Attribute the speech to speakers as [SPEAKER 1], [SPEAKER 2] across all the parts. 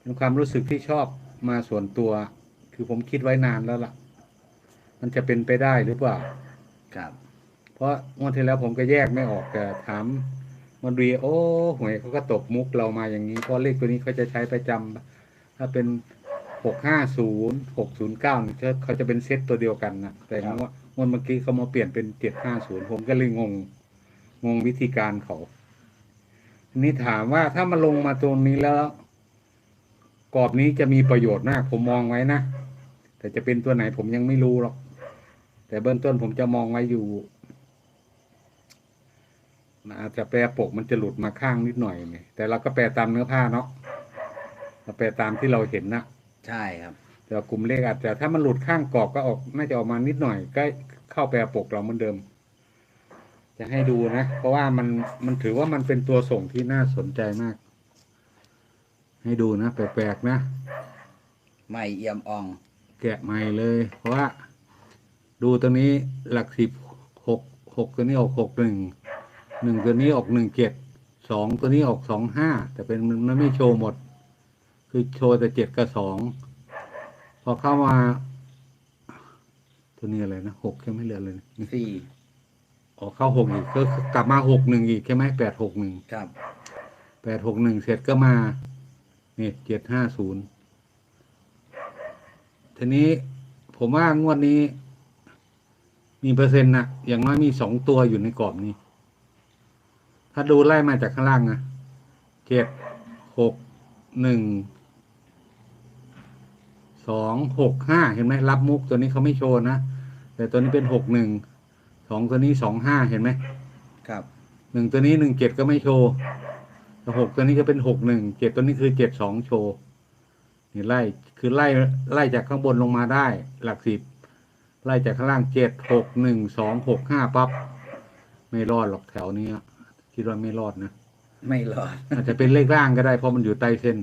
[SPEAKER 1] เป็นความรู้สึกที่ชอบมาส่วนตัว คือผมคิดไว้นานแล้วล่ะ มันจะเป็นไปได้หรือเปล่า
[SPEAKER 2] ครับ
[SPEAKER 1] เพราะงวดที่แล้วผมก็แยกไม่ออกแต่ถามมันดีโอ้หวยเขาก็ตบมุกเรามาอย่างนี้เพราะเลขตัวนี้เขาจะใช้ประจำถ้าเป็นหกห้าศูนย์หกศูนย์เก้าเขาจะเป็นเซตตัวเดียวกันนะแต่งวดงวดเมื่อกี้เขามาเปลี่ยนเป็นเจ็ดห้าศูนย์ผมก็เลยงงงงวิธีการเขาทีนี้ถามว่าถ้ามาลงมาตรงนี้แล้ว กรอบนี้จะมีประโยชน์มาก ผมมองไว้นะ แต่จะเป็นตัวไหนผมยังไม่รู้หรอก แต่เบื้องต้นผมจะมองไว้อยู่มันอาจจะแปรปกมันจะหลุดมาข้างนิดหน่อยเนี่ยแต่เราก็แปลตามเนื้อผ้าเนาะเราแปลตามที่เราเห็นนะ
[SPEAKER 2] ใช่ครับ
[SPEAKER 1] แต่กลุ่มเลขอาจจะถ้ามันหลุดข้างกรอบก็ออกน่าจะออกมานิดหน่อยใกล้เข้าแปรปกเราเหมือนเดิม จะให้ดูนะ เพราะว่ามันมันถือว่ามันเป็นตัวส่งที่น่าสนใจมาก ให้ดูนะ แปลกๆนะ
[SPEAKER 2] ไม่เอี่ยมอ่อง
[SPEAKER 1] แกะใหม่เลย เพราะว่า ดูตัวนี้หลักสิบหกหกตัวนี้ออกหกหนึ่งหนึ่งตัวนี้ออกหนึ่งเจ็ดสองตัวนี้ออกสองห้าแต่เป็นมันมันไม่โชว์หมด คือโชว์แต่เจ็ดกับสองพอเข้ามา ตัวนี้อะไรนะหกใช่ไหมเหลือเลย
[SPEAKER 2] สี่
[SPEAKER 1] ออกเข้าหกอีกก็กลับมาหกหนึ่งอีกใช่ไหมแปดหกหนึ่ง
[SPEAKER 2] ครับ
[SPEAKER 1] แปดหกหนึ่งเสร็จก็มา นี่เจ็ดห้าศูนย์ทีนี้ผมว่างวดนี้ มีเปอร์เซ็นต์นะอย่างน้อยมีสองตัวอยู่ในกรอบนี้ ถ้าดูไล่มาจากข้างล่างนะเจ็ดหกหนึ่งสองหกห้าเห็นไหมรับมุกตัวนี้เขาไม่โชว์นะ แต่ตัวนี้เป็นหกหนึ่งสองตัวนี้สองห้าเห็นไหม
[SPEAKER 2] ครับ
[SPEAKER 1] หนึ่งตัวนี้หนึ่งเจ็ดก็ไม่โชว์แต่ หกตัวนี้ก็เป็นหกหนึ่งเจ็ดตัวนี้คือเจ็ดสองโชว์นี่ไล่คือไล่ไล่จากข้างบนลงมาได้ หลักสิบไล่จากข้างล่างเจ็ดหกหนึ่งสองหกห้าปั๊บไม่รอดหรอกแถวนี้อะคิดว่าไม่รอดนะ
[SPEAKER 2] ไม่รอด
[SPEAKER 1] อาจจะเป็นเลขล่างก็ได้เพราะมันอยู่ใต้เส้น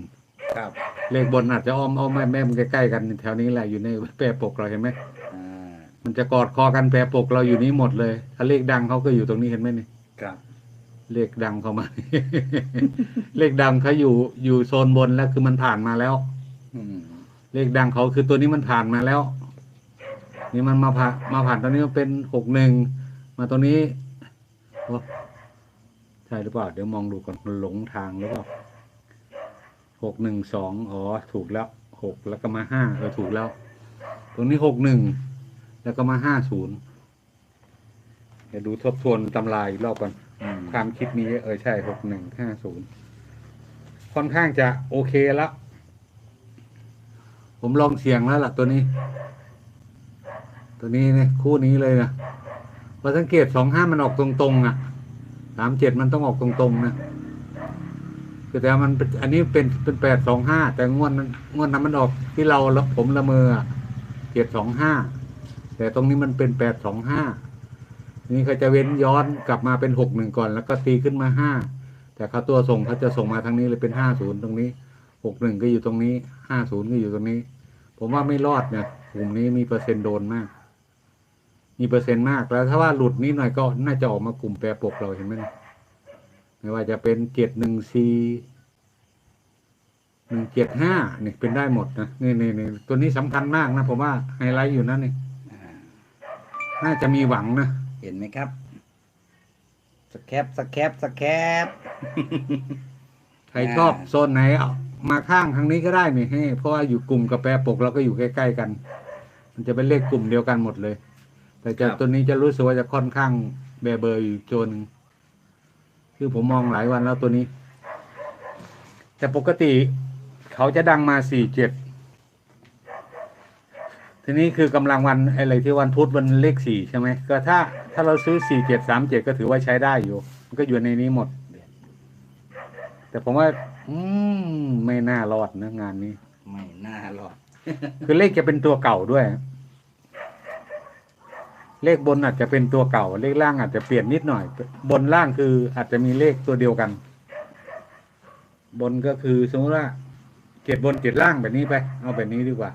[SPEAKER 2] ครับ
[SPEAKER 1] เลขบนอาจจะอ้อมอ้อมแม่แม่มันใกล้ๆกันแถวนี้แหละอยู่ในแปรปกเราเห็นไหม
[SPEAKER 2] อ่า
[SPEAKER 1] มันจะกอดคอกันแปรปกเราอยู่นี้หมดเลยถ้าเลขดังเขาก็อยู่ตรงนี้เห็นไหมนี่
[SPEAKER 2] ครับ
[SPEAKER 1] เลขดังเข้ามา เลขดังเขาอยู่อยู่โซนบนแล้วคือมันผ่านมาแล้ว
[SPEAKER 2] อืม
[SPEAKER 1] เลขดังเขาคือตัวนี้มันผ่านมาแล้ว นี่มันมาผ่านมาผ่านตอนนี้มันเป็นหกหนึ่งมาตัวนี้โอ้ใช่หรือเปล่า เดี๋ยวมองดูก่อนมันหลงทางหรือเปล่าหกหนึ่งสองอ๋อถูกแล้วหกแล้วก็มาห้าเออถูกแล้ว ตรงนี้หกหนึ่งแล้วก็มาห้าศูนย์เดี๋ยวดูทบทวนตำราอีกรอบก่อน ความคิดนี้เออใช่หกหนึ่งห้าศูนย์ค่อนข้างจะโอเคแล้ว ผมลองเสียงแล้วล่ะตัวนี้ ตัวนี้เนี่ยคู่นี้เลยนะพอสังเกตสองห้ามันออกตรงๆอะสามเจ็ดมันต้องออกตรงๆนะคือแต่มันอันนี้เป็นเป็นแปดสองห้าแต่งวดนั้นงวดนั้นมันออกที่เราผมละเมอเจ็ดสองห้าแต่ตรงนี้มันเป็นแปดสองห้า นี่เขาจะเว้นย้อนกลับมาเป็นหกหนึ่งก่อน แล้วก็ตีขึ้นมาห้าแต่เขาตัวส่งเขาจะส่งมาทางนี้เลยเป็นห้าศูนย์ตรงนี้หกหนึ่งก็อยู่ตรงนี้ห้าศูนย์ก็อยู่ตรงนี้ ผมว่าไม่รอดเนี่ยกลุ่มนี้มีเปอร์เซ็นต์โดนมาก มีเปอร์เซ็นต์มากแล้ว ถ้าว่าหลุดนิดหน่อยก็น่าจะออกมากลุ่มแปรปกเราเห็นไหมเนี่ยไม่ว่าจะเป็นเจ็ดหนึ่งสี่หนึ่งเจ็ดห้าเนี่ยเป็นได้หมดนะนี่นี่นี่ตัวนี้สำคัญมากนะผมว่าไฮไลท์อยู่นั่นนี่น่าจะมีหวังนะ
[SPEAKER 2] เห็นไหมครับสแคปสแคปสแคป
[SPEAKER 1] ใครชอบโซนไหนเอามาข้างทางนี้ก็ได้นี่ให้เพราะว่าอยู่กลุ่มกับแปรปกเราก็อยู่ใกล้ๆกัน มันจะเป็นเลขกลุ่มเดียวกันหมดเลย แต่จะ
[SPEAKER 2] ครับ
[SPEAKER 1] ตัวนี้จะรู้สึกว่าจะค่อนข้างแบร์เบอร์อยู่โจนงคือผมมองหลายวันแล้วตัวนี้ แต่ปกติเขาจะดังมาสี่เจ็ด ทีนี้คือกำลังวันอะไรที่วันพุธวันเลขสี่ใช่ไหมก็ถ้าถ้าเราซื้อสี่เจ็ดสามเจ็ดก็ถือว่าใช้ได้อยู่ มันก็อยู่ในนี้หมด แต่ผมว่า อืมไม่น่ารอดนะงานนี้
[SPEAKER 2] ไม่น่ารอด
[SPEAKER 1] คือเลขจะเป็นตัวเก่าด้วย เลขบนอาจจะเป็นตัวเก่า เลขล่างอาจจะเปลี่ยนนิดหน่อย บนล่างคืออาจจะมีเลขตัวเดียวกัน บนก็คือสมมติว่าเจ็ดบนเจ็ดล่างแบบนี้ไป เอาแบบนี้ดีกว่า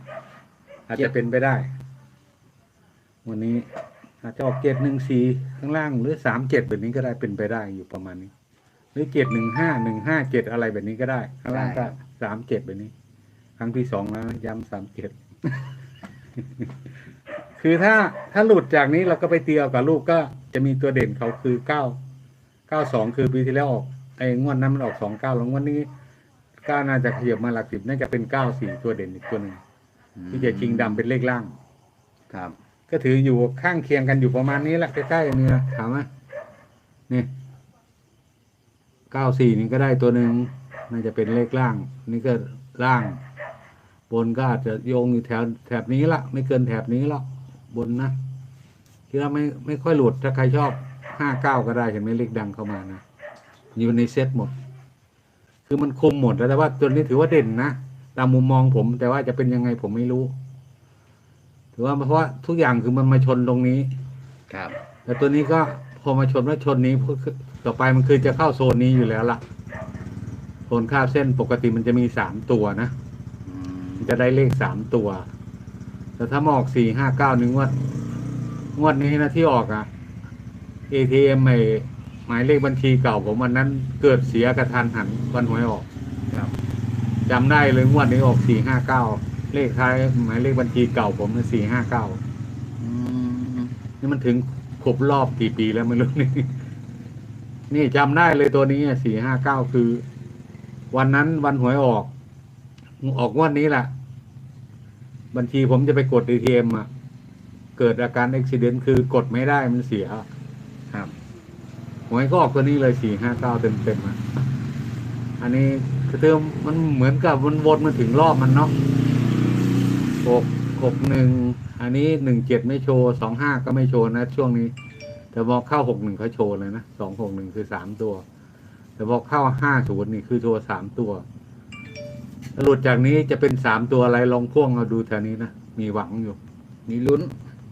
[SPEAKER 1] อาจจะเป็นไปได้ วันนี้อาจจะออกเจ็ดหนึ่งสี่ข้างล่างหรือสามเจ็ดแบบนี้ก็ได้เป็นไปได้อยู่ประมาณนี้ หรือเจ็ดหนึ่งห้าหนึ่งห้าเจ็ดอะไรแบบนี้ก็ได้ข้างล่างก็สามเจ็ดแบบนี้รั้งที่สองแล้วนะย้ำสามเจ็ดคือถ้าถ้าหลุดจากนี้เราก็ไปเตียวกับลูกก็จะมีตัวเด่นเขาคือเก้าเก้าสองคือปีที่แล้วออกไอ้งวดนั้นมันออกสองเก้าแล้วงวดนี้เก้าน่าจะขยับมาหลักสิบน่าจะเป็นเก้าสี่ตัวเด่นอีกตัวหนึ่ง ที่จะชิงดำเป็นเลขล่าง
[SPEAKER 2] ครับ
[SPEAKER 1] ก็ถืออยู่ข้างเคียงกันอยู่ประมาณนี้แหละใกล้ๆนี่นะถามว่านี่เก้าสี่นี่ก็ได้ตัวหนึ่งน่าจะเป็นเลขล่าง นี่ก็ล่าง บนก็อาจจะโยงอยู่แถวแถบนี้ละไม่เกินแถบนี้หรอกบนนะที่เราไม่ไม่ค่อยหลุดถ้าใครชอบห้าเก้าก็ได้เห็นไหมเลขดังเข้ามานะอยู่ในเซตหมด คือมันคุมหมดแล้วแต่ว่าตัวนี้ถือว่าเด่นนะ ตามมุมมองผม แต่ว่าจะเป็นยังไงผมไม่รู้ ถือว่าเพราะว่าทุกอย่างคือมันมาชนตรงนี้
[SPEAKER 2] ครับ
[SPEAKER 1] แต่ตัวนี้ก็พอมาชนว่าชนนี้คือต่อไปมันคือจะเข้าโซนนี้อยู่แล้วล่ะโซนค่าบเส้นปกติมันจะมีสามตัวนะ
[SPEAKER 2] อืม
[SPEAKER 1] มันจะได้เลขสามตัว แต่ถ้ามาออกสี่ห้าเก้าหนึ่งงวดงวดนี้นะที่ออกอะ ATM ไอหมายเลขบัญชีเก่าผมวันนั้นเกิดเสียกระทันหันวันหวยออก
[SPEAKER 2] ครับ
[SPEAKER 1] จำได้เลยงวดนี้ออกสี่ห้าเก้าเลขท้ายหมายเลขบัญชีเก่าผมนะสี่ห้าเก้า
[SPEAKER 2] อืม
[SPEAKER 1] นี่มันถึงครบรอบกี่ปีแล้วไม่รู้นี่นี่จำได้เลยตัวนี้สี่ห้าเก้าคือ วันนั้นวันหวยออก ออกงวันนี้แหละบัญชีผมจะไปกด ATM อะ เกิดอาการอุบิเหตุคือกดไม่ได้มันเสีย
[SPEAKER 2] ครับ
[SPEAKER 1] หวยก็ออกตัวนี้เลยสี่ห้าเก้าเต็มเต็มๆอะอันนี้ คือเติมมันเหมือนกับมันวนมาถึงรอบมันเนาะหกหกหนึ่งอันนี้หนึ่งเจ็ดไม่โชว์สองห้าก็ไม่โชว์นะ ช่วงนี้ แต่พอเข้าหกหนึ่งเขาโชว์เลยนะสองหกหนึ่งคือสามตัว แต่พอเข้าห้าศูนย์นี่คือตัวสามตัวหลุดจากนี้จะเป็นสามตัวอะไรลองพ่วงเอาดูแถวนี้นะ มีหวังอยู่
[SPEAKER 2] มีลุ้น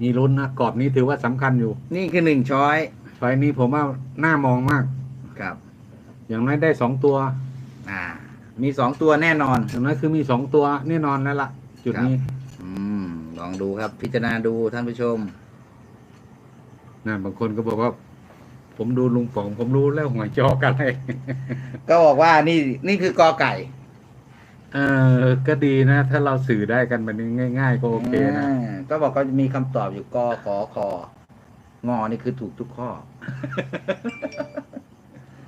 [SPEAKER 1] มีลุ้นนะกรอบนี้ถือว่าสำคัญอยู่
[SPEAKER 2] นี่คือหนึ่งช้อย
[SPEAKER 1] ไฟล์นี้ผมว่าน่ามองมาก
[SPEAKER 2] ครับ
[SPEAKER 1] อย่างน้อยได้สองตัว
[SPEAKER 2] อ่า มีสองตัวแน่นอน
[SPEAKER 1] อย่างน้อยคือมีสองตัวแน่นอนแล้วล่ะ จุดนี้
[SPEAKER 2] อืม ลองดูครับ พิจารณาดูท่านผู้ชม
[SPEAKER 1] นะบางคนก็บอกว่า ผมดูลุงป๋องผมรู้แล้วหวยจอกอะไร
[SPEAKER 2] ก็บอกว่านี่นี่คือกอไก่
[SPEAKER 1] เออก็ดีนะ ถ้าเราสื่อได้กันแบบนี้ง่าย ๆ ก็โอเคนะา
[SPEAKER 2] ก็บอกก็จะมีคำตอบอยู่กอขอคองอนี่คือถูกทุกข้อ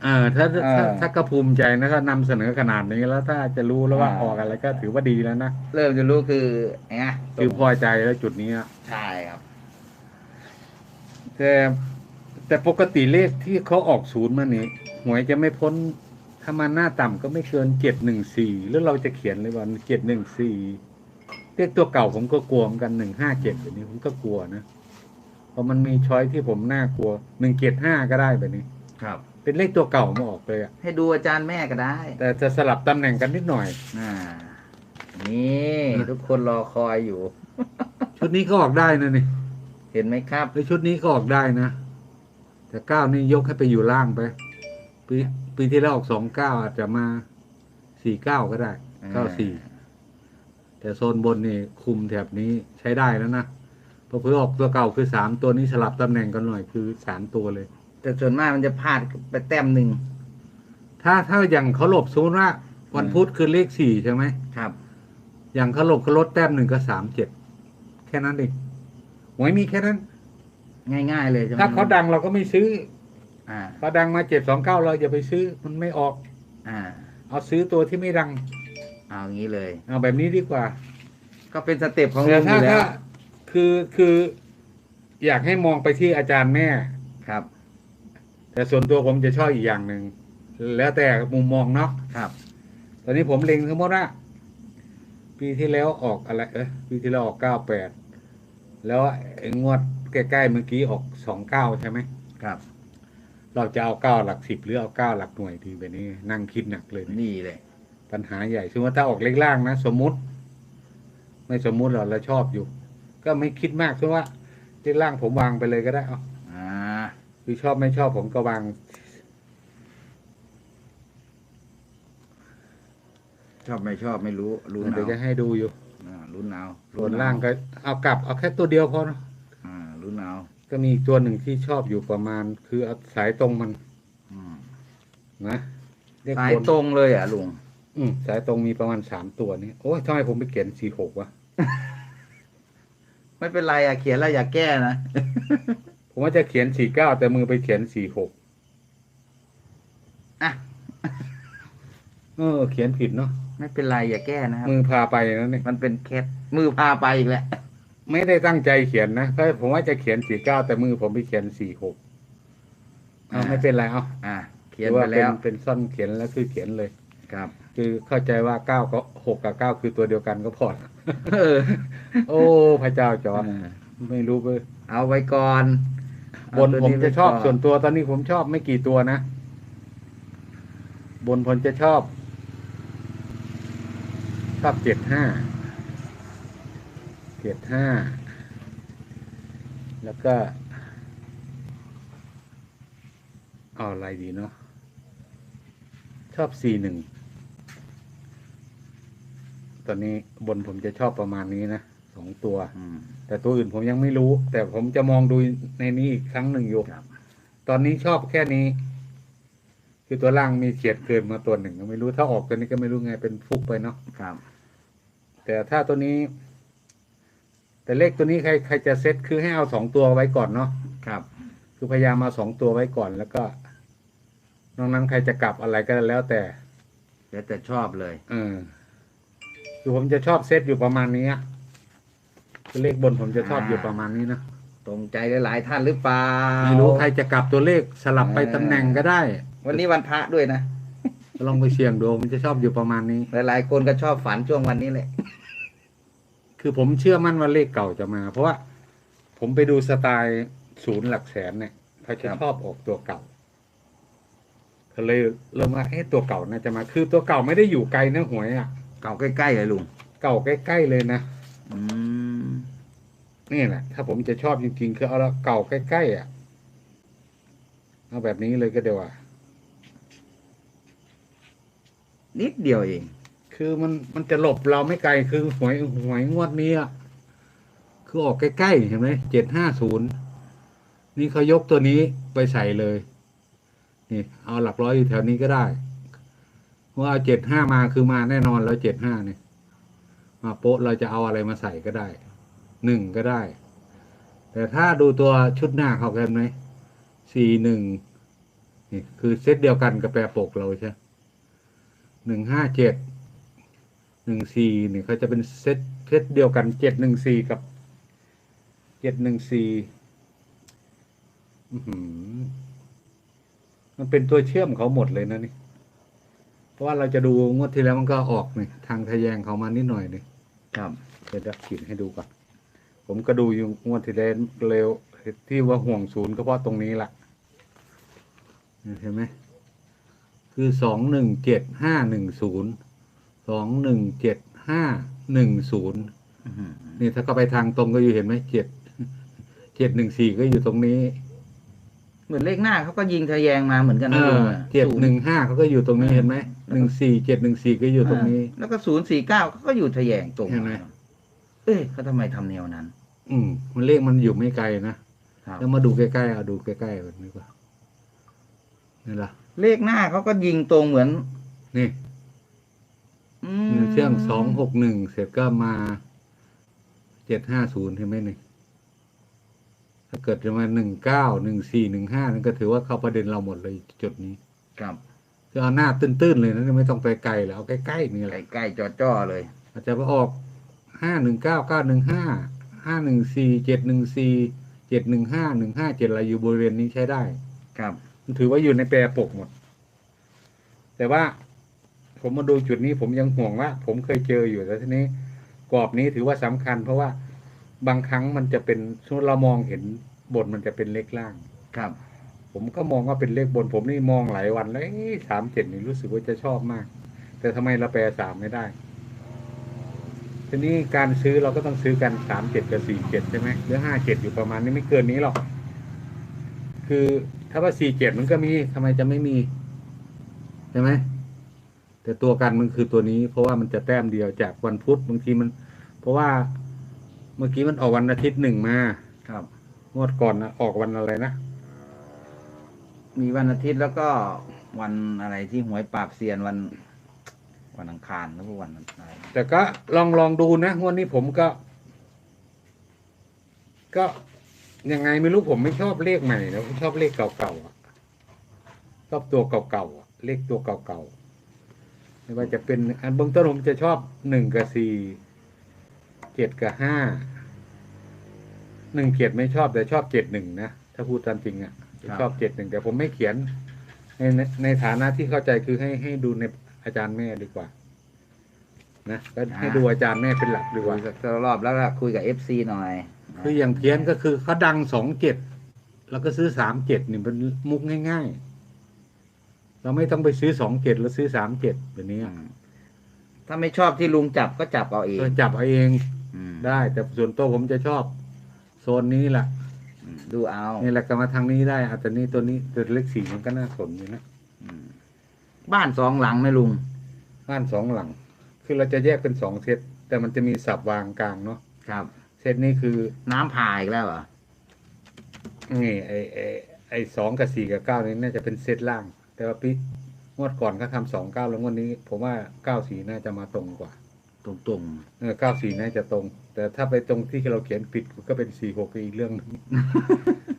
[SPEAKER 1] เออถ้าถ้าถ้า
[SPEAKER 2] อ่า
[SPEAKER 1] ถ้าก็ภูมิใจนะถ้านำเสนอขนาดนี้แล้วถ้าจะรู้แล้วว่า
[SPEAKER 2] อ่า
[SPEAKER 1] ออกอะไรก็ถือว่าดีแล้วนะ
[SPEAKER 2] เริ่มจะรู้คือไง
[SPEAKER 1] คือพอใจแล้วจุดนี้อะ
[SPEAKER 2] ใช่ครับ
[SPEAKER 1] แต่แต่ปกติเลขที่เขาออกศูนย์มานี่หวยจะไม่พ้นถ้ามันหน้าต่ำก็ไม่เกินเจ็ดหนึ่งสี่หรือเราจะเขียนเลยว่าเจ็ดหนึ่งสี่เลขตัวเก่าผมก็กลัวเหมือนกันหนึ่งห้าเจ็ดแบบนี้ผมก็กลัวนะเพราะมันมีช้อยที่ผมน่ากลัวหนึ่งเจ็ดห้าก็ได้แบบนี้
[SPEAKER 2] ครับ
[SPEAKER 1] เป็นเลขตัวเก่ามาออกเลยอะ
[SPEAKER 2] ให้ดูอาจารย์แม่ก็ได้
[SPEAKER 1] แต่จะสลับตำแหน่งกันนิดหน่อย
[SPEAKER 2] อ่านี่ทุกคนรอคอยอยู่
[SPEAKER 1] ชุดนี้ก็ออกได้นะนี่
[SPEAKER 2] เห็นไหมครับ
[SPEAKER 1] แล้วชุดนี้ก็ออกได้นะ แต่เก้านี่ยกให้ไปอยู่ล่างไป ปีปีที่แล้วออกสองเก้าอาจจะมาสี่เก้าก็ได้เก้าสี่แต่โซนบนนี่คุมแถบนี้ใช้ได้แล้วนะเพราะเพื่อออกตัวเก่าคือสามตัวนี้สลับตำแหน่งกันหน่อยคือสามตัวเลย
[SPEAKER 2] แต่ส่วนมากมันจะพลาดไปแต้มหนึ่ง
[SPEAKER 1] ถ้าถ้าอย่างเขาหลบสมมติว่าวันพุธคือเลขสี่ใช่ไหม
[SPEAKER 2] ครับ
[SPEAKER 1] อย่างเขาหลบเขาลดแต้มหนึ่งก็สามเจ็ดแค่นั้นเองหวยมีแค่นั้น
[SPEAKER 2] ง่าย ๆ เลยใช่ไหม
[SPEAKER 1] ถ้าเขาดังเราก็ไม่ซื้อ
[SPEAKER 2] อ่า
[SPEAKER 1] พอดังมาเจ็ดสองเก้าเราอย่าไปซื้อมันไม่ออก
[SPEAKER 2] อ่า
[SPEAKER 1] เอาซื้อตัวที่ไม่ดัง
[SPEAKER 2] เอางี้เลย
[SPEAKER 1] เอาแบบนี้ดีกว่า
[SPEAKER 2] ก็เป็นสเต็ปของ
[SPEAKER 1] แต่
[SPEAKER 2] ลุงอ
[SPEAKER 1] ถ้า
[SPEAKER 2] ยู่แล้
[SPEAKER 1] ถ้าวคือคือ อยากให้มองไปที่อาจารย์แม่
[SPEAKER 2] ครับ
[SPEAKER 1] แต่ส่วนตัวผมจะชอบอีกอย่างหนึ่งแล้วแต่มุมมองเนาะ
[SPEAKER 2] ครับ
[SPEAKER 1] ตอนนี้ผมเล็งสมมติว่าปีที่แล้วออกอะไร เออปีที่แล้วออกเก้าแปดแล้วไอ้งวดใกล้ๆเมื่อกี้ออกสองเก้าใช่ไหม
[SPEAKER 2] ครับ
[SPEAKER 1] เราจะเอาเก้าหลักสิบหรือเอาเก้าหลักหน่วยดีแบบนี้ นั่งคิดหนักเลย
[SPEAKER 2] นี่เลย
[SPEAKER 1] ปัญหาใหญ่สมมติว่าถ้าออกเลขล่างนะสมมุติ ไม่สมมุติหรอกเราชอบอยู่ ก็ไม่คิดมากเพราะว่าเลขล่างผมวางไปเลยก็ได้เอา
[SPEAKER 2] อ่า
[SPEAKER 1] คือชอบไม่ชอบผมก็วาง
[SPEAKER 2] ชอบไม่ชอบไม่รู้รู้
[SPEAKER 1] เดี๋ยว
[SPEAKER 2] เอา
[SPEAKER 1] จะให้ดูอยู่
[SPEAKER 2] อ่ารู้เอา
[SPEAKER 1] ส่วนล่างก็เอากลับเอาแค่ตัวเดียวพอเนอะ
[SPEAKER 2] อ่ารู้เอา
[SPEAKER 1] ก็มีอีกตัวหนึ่งที่ชอบอยู่ประมาณ คือเอาสายตรงมัน
[SPEAKER 2] อืม
[SPEAKER 1] นะเลข
[SPEAKER 2] สาย
[SPEAKER 1] บน
[SPEAKER 2] ตรงเลยอะลุง
[SPEAKER 1] อืมสายตรงมีประมาณสามตัวนี่โอ้ยทำไมผมไปเขียนสี่หกวะ
[SPEAKER 2] ไม่เป็นไรอะเขียนแล้วอย่าแก้นะ
[SPEAKER 1] ผมว่าจะเขียนสี่เก้าแต่มือไปเขียนสี่หก
[SPEAKER 2] อะ
[SPEAKER 1] เออ เขียนผิดเนาะ
[SPEAKER 2] ไม่เป็นไรอย่าแก้นะครับ
[SPEAKER 1] มือพาไปนั่นเอง
[SPEAKER 2] มันเป็นเคสมือพาไปอีกแล้ว
[SPEAKER 1] ไม่ได้ตั้งใจเขียนนะเพราะผมว่าจะเขียนสี่เก้าแต่มือผมไปเขียนสี่หกเอา
[SPEAKER 2] อ่า
[SPEAKER 1] ไม่เป็นไรเอา
[SPEAKER 2] อะเขียน
[SPEAKER 1] ถือ
[SPEAKER 2] ไป
[SPEAKER 1] ว่า
[SPEAKER 2] แล้ว
[SPEAKER 1] เป็นเป็นซ่อนเขียนแล้วคือเขียนเลย
[SPEAKER 2] ครับ
[SPEAKER 1] คือเข้าใจว่าเก้าก็หกกับเก้าคือตัวเดียวกันก็พอ
[SPEAKER 2] เออ
[SPEAKER 1] โอ้พระเจ้าจอร์จไม่รู้เว้ย
[SPEAKER 2] เอาไว้ก่อน
[SPEAKER 1] บนผมจะชอบ
[SPEAKER 2] เาตั
[SPEAKER 1] ส่วนตัวตอนนี้ผมชอบไม่กี่ตัวนะ บนผมจะชอบ ชอบเจ็ดห้าเจ็ดห้าแล้วก็ เอาอะไรดีเนาะชอบสี่หนึ่งตอนนี้บนผมจะชอบประมาณนี้นะ สองตัว
[SPEAKER 2] อืม
[SPEAKER 1] แต่ตัวอื่นผมยังไม่รู้ แต่ผมจะมองดูในนี้อีกครั้งหนึ่งอยู่
[SPEAKER 2] ครับ
[SPEAKER 1] ตอนนี้ชอบแค่นี้ คือตัวล่างมีเฉียดเกินมาตัวหนึ่งก็ไม่รู้ถ้าออกตัวนี้ก็ไม่รู้ไงเป็นฟุกไปเนาะ
[SPEAKER 2] ครับ
[SPEAKER 1] แต่ถ้าตัวนี้ แต่เลขตัวนี้ใครใครจะเซตคือให้เอาสองตัวไว้ก่อนเนาะ
[SPEAKER 2] ครับ
[SPEAKER 1] คือพยายามมาสองตัวไว้ก่อนแล้วก็นอกนั้นใครจะกลับอะไรก็แล้วแต่
[SPEAKER 2] เดี๋ยวแต่ชอบเลย
[SPEAKER 1] เออคือผมจะชอบเซตอยู่ประมาณนี้อะคือ เลขบนผมจะชอบอยู่ประมาณนี้นะ
[SPEAKER 2] ตรงใจหลายๆท่านหรือเปล่า
[SPEAKER 1] ไม่รู้ใครจะกลับตัวเลขสลับไปตำแหน่งก็ได้
[SPEAKER 2] วันนี้วันพระด้วยนะ
[SPEAKER 1] ลองไปเสี่ยงดูมันจะชอบอยู่ประมาณนี้
[SPEAKER 2] หลายๆคนก็ชอบฝันช่วงวันนี้แหละ
[SPEAKER 1] คือผมเชื่อมั่นว่าเลขเก่าจะมา เพราะว่าผมไปดูสไตล์ศูนย์หลักแสนเนี่ยเขาจะ
[SPEAKER 2] ครับ
[SPEAKER 1] ชอบออกตัวเก่าก็เลยเริ่มว่าเอ๊ะตัวเก่าน่าจะมา คือตัวเก่าไม่ได้อยู่ไกลนะหวยอะ
[SPEAKER 2] เก่าใกล้ๆเลยลุง
[SPEAKER 1] เก่าใกล้ๆเลยนะ
[SPEAKER 2] อืม
[SPEAKER 1] นี่แหละถ้าผมจะชอบจริงๆ คือเอาละเก่าใกล้ๆอะ เอาแบบนี้เลยก็เดี๋ยวอะ
[SPEAKER 2] นิดเดียวเอง
[SPEAKER 1] คือมันมันจะหลบเราไม่ไกลคือหวยหวยงวดนี้อะคือออกใกล้ๆเห็นไหมเจ็ดห้าศูนย์นี่เขายกตัวนี้ไปใส่เลย นี่ เอาหลักร้อยอยู่แถวนี้ก็ได้เพราะว่าเจ็ดห้ามาคือมาแน่นอนแล้วเจ็ดห้าเนี่ยมาโป๊ะเราจะเอาอะไรมาใส่ก็ได้ หนึ่งก็ได้ แต่ถ้าดูตัวชุดหน้าเขากันไหมสี่หนึ่งนี่คือเซตเดียวกันกับแปรปกเราใช่หนึ่งห้าเจ็ดหนึ่งสี่นี่เขาจะเป็นเซตเซตเดียวกันเจ็ดหนึ่งสี่กับเจ็ดหนึ่งสี่มันเป็นตัวเชื่อมเขาหมดเลยนะนี่ เพราะว่าเราจะดูงวดที่แล้วมันก็ออกนี่ทางทะแยงเขามานิดหน่อยนี่
[SPEAKER 2] ครับ
[SPEAKER 1] เดี๋ยวจะขีดให้ดูก่อน ผมก็ดูอยู่งวดที่แล้วเร็วที่ว่าห่วงศูนย์ก็เพราะตรงนี้ละเห็นไหมคือสองหนึ่งเจ็ดห้าหนึ่งศูนย์สองหนึ่งเจ็ดห้าหนึ่งศูนย์
[SPEAKER 2] อื้อหือ
[SPEAKER 1] นี่ถ้าก็ไปทางตรงก็อยู่เห็นไหมเจ็ดเจ็ดหนึ่งสี่ก็อยู่ตรงนี้
[SPEAKER 2] เหมือนเลขหน้าเขาก็ยิงทะแยงมาเหมือนกันนะลุงอะ
[SPEAKER 1] เจ็ด
[SPEAKER 2] ศู
[SPEAKER 1] หนึ่งห้าเขาก็อยู่ตรงนี้
[SPEAKER 2] อืม
[SPEAKER 1] เห็นไหมหนึ่งสี่เจ็ดหนึ่งสี่ก็อยู่ตรงนี้
[SPEAKER 2] อ่าแล้วก็ศูนย์สี่เก้าก็อยู่ทะแยงตรง
[SPEAKER 1] เห็นไหม
[SPEAKER 2] เอ้ยเขาทำไมทำแนวนั้น
[SPEAKER 1] อืม มันเลขมันอยู่ไม่ไกลนะครับแล้วมาดูใกล้ๆเอาดูใกล้ๆแบบนี้ก่อนนี่ละ
[SPEAKER 2] เลขหน้าเขาก็ยิงตรงเหมือน
[SPEAKER 1] นี่
[SPEAKER 2] อืม
[SPEAKER 1] เชื่องสองหกหนึ่งเสร็จก็มาเจ็ดห้าศูนย์ใช่ไหมนี่ถ้าเกิดจะมาหนึ่งเก้าหนึ่งสี่หนึ่งห้านั่นก็ถือว่าเข้าประเด็นเราหมดเลยจุดนี้
[SPEAKER 2] ครับ
[SPEAKER 1] คือเอาหน้าตื้นๆเลยนะไม่ต้องไปไกลแล้วเอาใกล้ๆนี่แหละ
[SPEAKER 2] ใกล้ๆจ่อๆเลย
[SPEAKER 1] อาจจะไปออกห้าหนึ่งเก้าเก้าหนึ่งห้า ห้าหนึ่งสี่เจ็ดหนึ่งสี่เจ็ดหนึ่งห้าหนึ่งห้าเจ็ดอะไรอยู่บริเวณนี้ใช้ได้
[SPEAKER 2] ครับ
[SPEAKER 1] มันถือว่าอยู่ในแปรปกหมด แต่ว่าผมมาดูจุดนี้ผมยังห่วงว่า ผมเคยเจออยู่แต่ทีนี้กรอบนี้ถือว่าสำคัญ เพราะว่าบางครั้งมันจะเป็นสมมติเรามองเห็นบนมันจะเป็นเลขล่าง
[SPEAKER 2] ครับ
[SPEAKER 1] ผมก็มองว่าเป็นเลขบน ผมนี่มองหลายวันแล้วสามเจ็ดนี่รู้สึกว่าจะชอบมาก แต่ทำไมเราแปลสามไม่ได้ ทีนี้การซื้อเราก็ต้องซื้อกันสามเจ็ดกับสี่เจ็ดใช่ไหมหรือห้าเจ็ดอยู่ประมาณนี้ไม่เกินนี้หรอก คือถ้าว่าสี่เจ็ดมันก็มีทำไมจะไม่มีใช่ไหมแต่ตัวกันมันคือตัวนี้ เพราะว่ามันจะแต้มเดียวจากวันพุธบางทีมัน เพราะว่าเมื่อกี้มันออกวันอาทิตย์หนึ่งมา
[SPEAKER 2] ครับ
[SPEAKER 1] งวดก่อนนะออกวันอะไรนะ
[SPEAKER 2] มีวันอาทิตย์แล้วก็วันอะไรที่หวยปราบเซียนวัน วันอังคารแล้วก็วันอะไร
[SPEAKER 1] แต่ก็ลองลองดูนะงวันนี้ผมก็ ก็ยังไงไม่รู้ผมไม่ชอบเลขใหม่นะผมชอบเลขเก่าๆอะชอบตัวเก่าๆอะเลขตัวเก่าๆไม่ว่าจะเป็นอันเบื้องต้นผมจะชอบหนึ่งกับสี่เจ็ดกับห้าหนึ่งเจ็ดไม่ชอบแต่ชอบเจ็ดหนึ่งนะถ้าพูดตามจริงอะ่ะชอบเจ็ดหนึ่งแต่ผมไม่เขียนในในฐานะที่เข้าใจคือให้ให้ดูใน อาจารย์แม่ดีกว่า นะก็ให้ดูอาจารย์แม่เป็นหลักดีก
[SPEAKER 2] คุ
[SPEAKER 1] ว่า
[SPEAKER 2] ยสักรอบแล้วก็คุยกับเอฟซีหน่อย
[SPEAKER 1] คืออย่างเพี้ยนก็คือเขาดังสองเจ็ดแล้วก็ซื้อสามเจ็ดนี่เป็นมุกง่าย ๆ เราไม่ต้องไปซื้อสองเจ็ดแล้วซื้อสามเจ็ดแบบนี้
[SPEAKER 2] อืมถ้าไม่ชอบที่ลุงจับก็จับเอาเอง
[SPEAKER 1] ก็จับเอาเอง
[SPEAKER 2] อืม
[SPEAKER 1] ได้ แต่ส่วนตัวผมจะชอบ โซนนี้แหละ
[SPEAKER 2] อืมดูเอา
[SPEAKER 1] นี่แหละก็มาทางนี้ได้อาจจะนี่ตัวนี้ตัวเลขสี่มันก็น่าสนอยู่นะ
[SPEAKER 2] อืม บ้านสองหลังไหมลุง
[SPEAKER 1] บ้านสองหลัง คือเราจะแยกเป็นสองเซตแต่มันจะมีสับวางกลางเนาะ
[SPEAKER 2] ครับ
[SPEAKER 1] เซตนี้คือ
[SPEAKER 2] น้ำผ่าอีกแล้วเหรอ
[SPEAKER 1] นี่ไอไอไอสองกับสี่กับเก้านี้น่าจะเป็นเซตล่าง แต่ว่าปีงวดก่อนเขาทำสองเก้าแล้วงวดนี้ ผมว่าเก้าสี่น่าจะมาตรงกว่า
[SPEAKER 2] ตรง
[SPEAKER 1] เออเก้าสี่น่าจะตรง แต่ถ้าไปตรงที่เราเขียนผิดก็เป็นสี่หกอีกเรื่องหนึง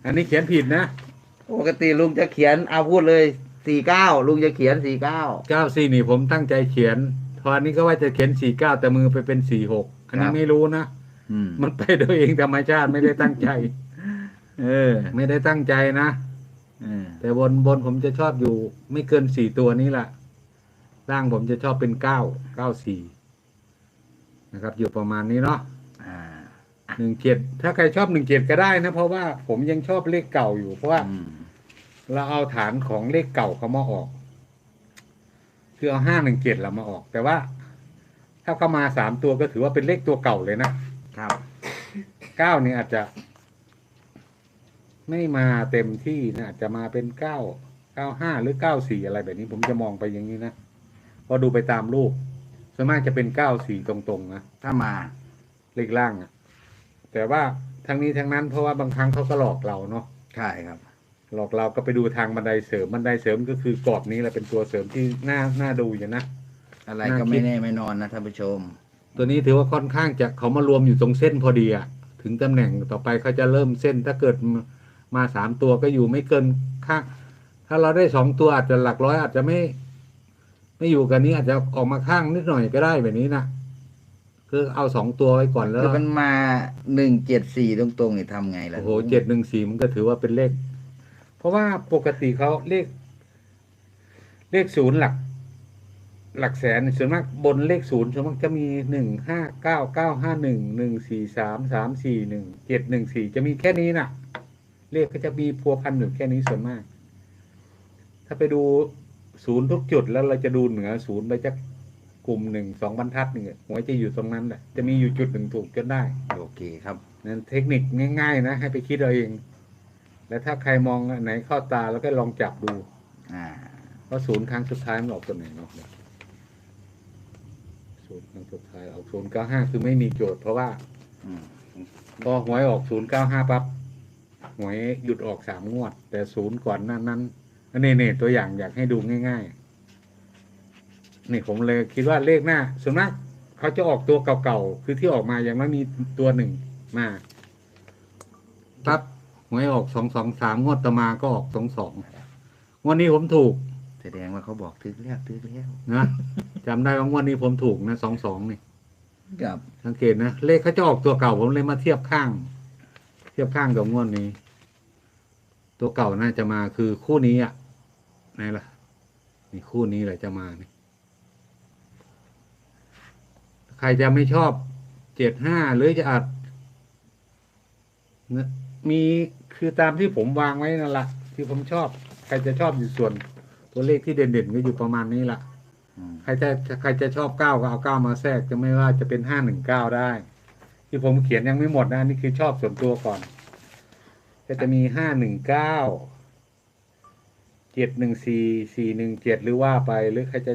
[SPEAKER 1] อันนี้เขียนผิดนะ
[SPEAKER 2] ๆปกติลุงจะเขียนเอาพูดเลย สี่เก้าลุงจะเขียนสี่เก้า
[SPEAKER 1] เก้าสี่นี่ผมตั้งใจเขียนตอนนี้ก็ว่าจะเขียนสี่เก้าแต่มือไปเป็นสี่หกอันนี้ไม่รู้นะ
[SPEAKER 2] อืม
[SPEAKER 1] มันไปโดยเองธรรมชาติไม่ได้ตั้งใจ
[SPEAKER 2] เออ
[SPEAKER 1] ไม่ได้ตั้งใจนะ
[SPEAKER 2] เออ
[SPEAKER 1] แต่บนบนผมจะชอบอยู่ ไม่เกินสี่ตัวนี้แหละร่างผมจะชอบเป็นเก้าเก้าสี่นะครับ อยู่ประมาณนี้เนาะ
[SPEAKER 2] อ่า
[SPEAKER 1] หนึ่งเจ็ดถ้าใครชอบหนึ่งเจ็ดก็ได้นะ เพราะว่าผมยังชอบเลขเก่าอยู่เพราะว่า
[SPEAKER 2] อืม
[SPEAKER 1] เราเอาฐานของเลขเก่าเขามาออก คือเอาห้าหนึ่งเจ็ดเรามาออก แต่ว่า ถ้าเข้ามาสามตัวก็ถือว่าเป็นเลขตัวเก่าเลยนะครับเก้านี่อาจจะ ไม่มาเต็มที่นะอาจจะมาเป็นเก้าเก้าห้าหรือเก้าสี่อะไรแบบนี้ ผมจะมองไปอย่างนี้นะพอดูไปตามรูปส่วนมากจะเป็นเก้าสี่ตรงๆนะ
[SPEAKER 2] ถ้ามา
[SPEAKER 1] เลขล่างอะแต่ว่าทั้งนี้ทั้งนั้นเพราะว่าบางครั้งเขาก็หลอกเราเนาะ
[SPEAKER 2] ใช่ครับ
[SPEAKER 1] หลอกเราก็ไปดูทางบันไดเสริมบันไดเสริมก็คือกรอบนี้แหละเป็นตัวเสริมที่น่าน่าดูอยู่นะ
[SPEAKER 2] อะไร
[SPEAKER 1] น่า
[SPEAKER 2] ก็
[SPEAKER 1] คิ
[SPEAKER 2] ไม่
[SPEAKER 1] ด
[SPEAKER 2] แน่ไม่นอนนะท่านผู้ชม
[SPEAKER 1] ตัวนี้ถือว่าค่อนข้างจะเขามารวมอยู่ตรงเส้นพอดีอะถึงตำแหน่งต่อไปเขาจะเริ่มเส้นถ้าเกิดมาสามตัวก็อยู่ไม่เกินข้างถ้าเราได้สองตัวอาจจะหลักร้อยอาจจะไม่ ไม่อยู่กันนี้อาจจะออกมาข้างนิดหน่อยก็ได้แบบนี้นะคือเอาสองตัวไว้ก่อนแล้ว
[SPEAKER 2] คือมันมาหนึ่งเจ็ดสี่ตรงๆนี่ทำไงล่ะ
[SPEAKER 1] โอ้โหเจ็ดหนึ่งสี่มันก็ถือว่าเป็นเลข เพราะว่าปกติเขาเลข เลขศูนย์หลัก หลักแสนส่วนมากบนเลขศูนย์ส่วนมากจะมีหนึ่งห้าเก้าเก้าห้าหนึ่งหนึ่งสี่สามสามสี่หนึ่งเจ็ดหนึ่งสี่จะมีแค่นี้น่ะ เลขก็จะมีพัวพันอยู่แค่นี้ส่วนมาก ถ้าไปดูศูนย์ทุกจุดแล้วเราจะดูเหนือศูนย์ไปจากกลุ่มหนึ่งสองบรรทัดหนึ่งอะหัวจะอยู่ตรงนั้นแหละจะมีอยู่จุดหนึ่งถูกจนได้
[SPEAKER 2] โอเคครับ
[SPEAKER 1] นั่นเทคนิคง่าย ๆ นะ ให้ไปคิดเอาเอง แล้วถ้าใครมองอันไหนเข้าตาแล้วก็ลองจับดู
[SPEAKER 2] อ่า
[SPEAKER 1] ว่าศูนย์ครั้งสุดท้ายมันออกตัวไหนเนาะศูนย์ครั้งสุดท้ายออกศูนย์เก้าห้าคือไม่มีโจทย์เพราะว่า
[SPEAKER 2] อืม
[SPEAKER 1] พอหวยออกศูนย์เก้าห้าปั๊บหวยหยุดออกสามงวด แต่ศูนย์ก่อนหนั้นนั้นอันนี้เนี่ยตัวอย่างอยากให้ดูง่ายๆ นี่ผมเลยคิดว่าเลขหน้าส่วนมากเขาจะออกตัวเก่าๆ คือที่ออกมายังไม่มีตัวหนึ่งมาปั๊บห วยออกสองสองสามงวดต่อมาก็ออกสองสองงวดนี้ผมถูก
[SPEAKER 2] แสดงว่าเขาบอกทึกแล้วทึกแล้ว
[SPEAKER 1] นะจำได้ว่างวดนี้ผมถูกนะสองสองนี่
[SPEAKER 2] ครับ
[SPEAKER 1] สังเกตนะเลขเขาจะออกตัวเก่าผมเลยมาเทียบข้าง เทียบข้างกับงวดนี้ ตัวเก่าน่าจะมาคือคู่นี้อะไหนล่ะนี่คู่นี้แหละจะมานี่ใครจะไม่ชอบเจ็ดห้าหรือจะอาจนะมี คือตามที่ผมวางไว้นั่นแหละที่ผมชอบ ใครจะชอบอยู่ส่วน ตัวเลขที่เด่นๆก็อยู่ประมาณนี้แหละ
[SPEAKER 2] อืม
[SPEAKER 1] ใครจะใครจะชอบเก้าก็เอาเก้ามาแทรกจะไม่ว่าจะเป็นห้าหนึ่งเก้าได้ ที่ผมเขียนยังไม่หมดนะนี่คือชอบส่วนตัวก่อน ก็จะมีห้าหนึ่งเก้าเจ็ดหนึ่งสี่สี่หนึ่งเจ็ดหรือว่าไปหรือใครจะ